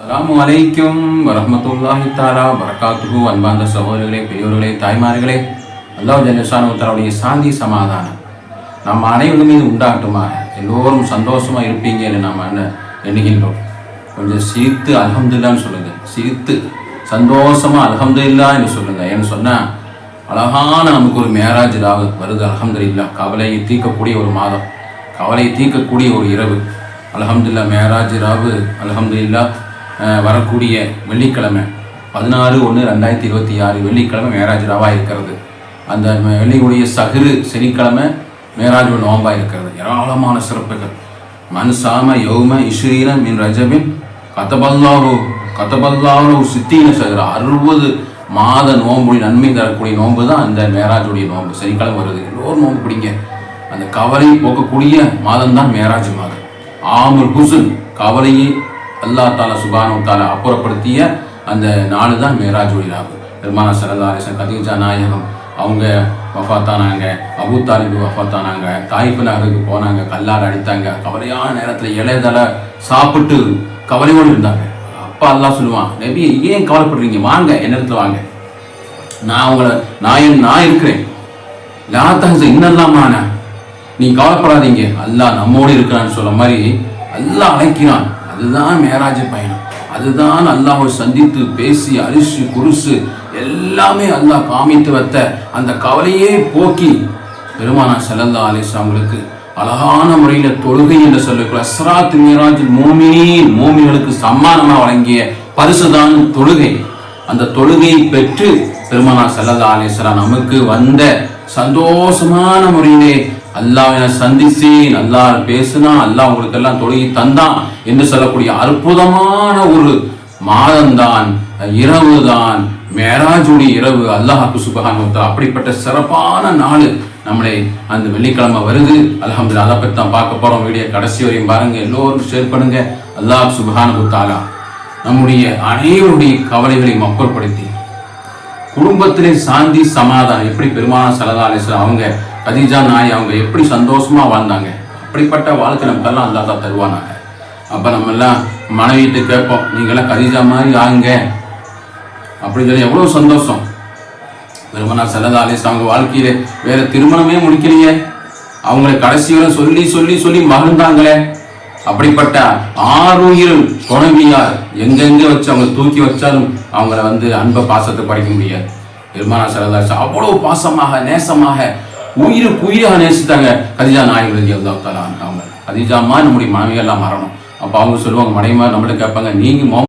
அலாம் வலைக்கும் வரமத்துல்லாஹி தாலா வரகாத்துகு அன்பார்ந்த சகோதரர்களே பெரியோர்களே தாய்மார்களே அல்லாஹ் ஜல்லஷானுடைய சாந்தி சமாதானம் நம்ம அனைவரும் மீது உண்டாட்டுமா எல்லோரும் சந்தோஷமா இருப்பீங்க என்று நாம் என்ன எண்ணுகின்றோம். கொஞ்சம் சிரித்து அலகம்துல்லான்னு சொல்லுங்க. சிரித்து சந்தோஷமா அல்ஹம்துலில்லா என்று சொல்லுங்க. ஏன்னு சொன்னால் அழகான நமக்கு ஒரு மேராஜ் ராவு வருது. அல்ஹம்துலில்லா கவலையை தீர்க்கக்கூடிய ஒரு மாதம். கவலையை தீர்க்கக்கூடிய ஒரு இரவு. அலகம்துல்லா மேராஜ் ராவு அலகம்து இல்லா வரக்கூடிய வெள்ளிக்கிழமை பதினாறு ஒன்று ரெண்டாயிரத்தி இருபத்தி ஆறு வெள்ளிக்கிழமை மேராஜ் ரவா இருக்கிறது. அந்த ம- வெள்ளியுடைய சகுரு சனிக்கிழமை மேராஜ் நோம்பா இருக்கிறது. ஏராளமான சிறப்புகள். மன்சாம யௌம இஸ்ரீன மின் ரஜபின் கதபல்லாரோ கதபல்லாரோ சித்தீன சகுர. அறுபது மாத நோம்புடைய நன்மை தரக்கூடிய நோன்பு தான் அந்த மேராஜுடைய நோன்பு. சனிக்கிழமை வருது. எல்லோரும் நோன்பு பிடிங்க. அந்த கவலை போக்கக்கூடிய மாதம் தான் மேராஜ் மாதம் ஆமுல் ஹுசுன் கவலையை அல்லா தாலா சுபானு தாலா அப்புறப்படுத்திய அந்த நாள் தான் மேராஜ் நாள் பெருமானா சரதாரிசன் கதீஜா நாயகம் அவங்க வஃபாத்தானாங்க அபு தாலிபு வஃபாத்தானாங்க தாய்ப்பு நகருக்கு போனாங்க கல்லால் அடித்தாங்க கவலையான நேரத்தில் இலையதலை சாப்பிட்டு கவலையோடு இருந்தாங்க. அப்பா அல்லாஹ் சொல்லுவான் நபி ஏன் கவலைப்படுறீங்க? வாங்க என்னிடத்துல வாங்க. நான் உங்களை நான் என் நான் இருக்கிறேன். லாத்தகச இன்னல்லாமான நீ கவலைப்படாதீங்க. அல்லாஹ் நம்மோடு இருக்கிறான்னு சொல்ல மாதிரி அல்லாஹ் அழைக்கிறான். அதுதான் மேராஜ பயணம். அதுதான் அல்லாஹ்வை சந்தித்து பேசி அரிசி குருசு எல்லாமே அல்லாஹ் காமித்து வைத்த அந்த கவலையே போக்கி பெருமானா செல்லல்லா அலிஸ்லாம்களுக்கு அழகான முறையில் தொழுகை என்று சொல்லக்கூடிய அஸ்ராத் மீராஜ் மோமினின் மோமின்களுக்கு சம்மானமாக வழங்கிய பரிசுதான் தொழுகை. அந்த தொழுகையை பெற்று பெருமானா சல்லல்லா அலிஸ்லாம் நமக்கு வந்த சந்தோஷமான முறையிலே அல்லாஹ்வை சந்திச்சேன் அல்லாஹ் பேசுனா அல்லாஹ் உங்களுக்கு எல்லாம் தொழுகி தந்தான் என்று சொல்லக்கூடிய அற்புதமான ஒரு மாதம்தான். இரவு தான் மேராஜுடைய இரவு. அல்லாஹாக்கு சுபகான் அப்படிப்பட்ட சிறப்பான நாள் நம்மளை அந்த வெள்ளிக்கிழமை வருது. அல்ஹம்துலில்லாஹ் அதை பற்றி தான் பார்க்க போகிறோம் வீடியோ கடைசி வரையும் பாருங்கள் எல்லோரும் ஷேர் பண்ணுங்கள் அல்லாஹ் சுபஹானு குத்தாலா நம்முடைய அனைவருடைய கவலைகளையும் அப்புறப்படுத்தி குடும்பத்திலே சாந்தி சமாதானம். எப்படி பெருமான சலதா அவங்க கதீஜா நாய் அவங்க எப்படி சந்தோஷமா வாழ்ந்தாங்க? அப்படிப்பட்ட வாழ்க்கை நமக்கெல்லாம் அல்லா தான் தருவானாங்க. அப்போ நம்ம எல்லாம் மனைவிட்டு கேட்போம் நீங்களாம் கதீஜா மாதிரி ஆகுங்க. அப்படின்னு சொல்லி எவ்வளோ சந்தோஷம். பெருமனா சல்லதா அவங்க வாழ்க்கையில வேற திருமணமே முடிக்கலையே. அவங்களை கடைசி வரை சொல்லி சொல்லி சொல்லி மகிழ்ந்தாங்களே. அப்படிப்பட்ட ஆறுயிர் துணைவியார் எங்கெங்க வச்சு அவங்க தூக்கி வச்சாலும் அவங்கள வந்து அன்ப பாசத்தை படிக்க முடியாது. பெருமானா சல்லதா அவ்வளவு பாசமாக நேசமாக உயிருக்கு உயிராக நேசித்தாங்க கதிஜா நாயகி அவங்க. கதிஜாமா நம்முடைய மனைவியெல்லாம் மரணம். அப்போ அவங்க சொல்லுவாங்க மனைவி நம்மளும் கேட்பாங்க நீங்க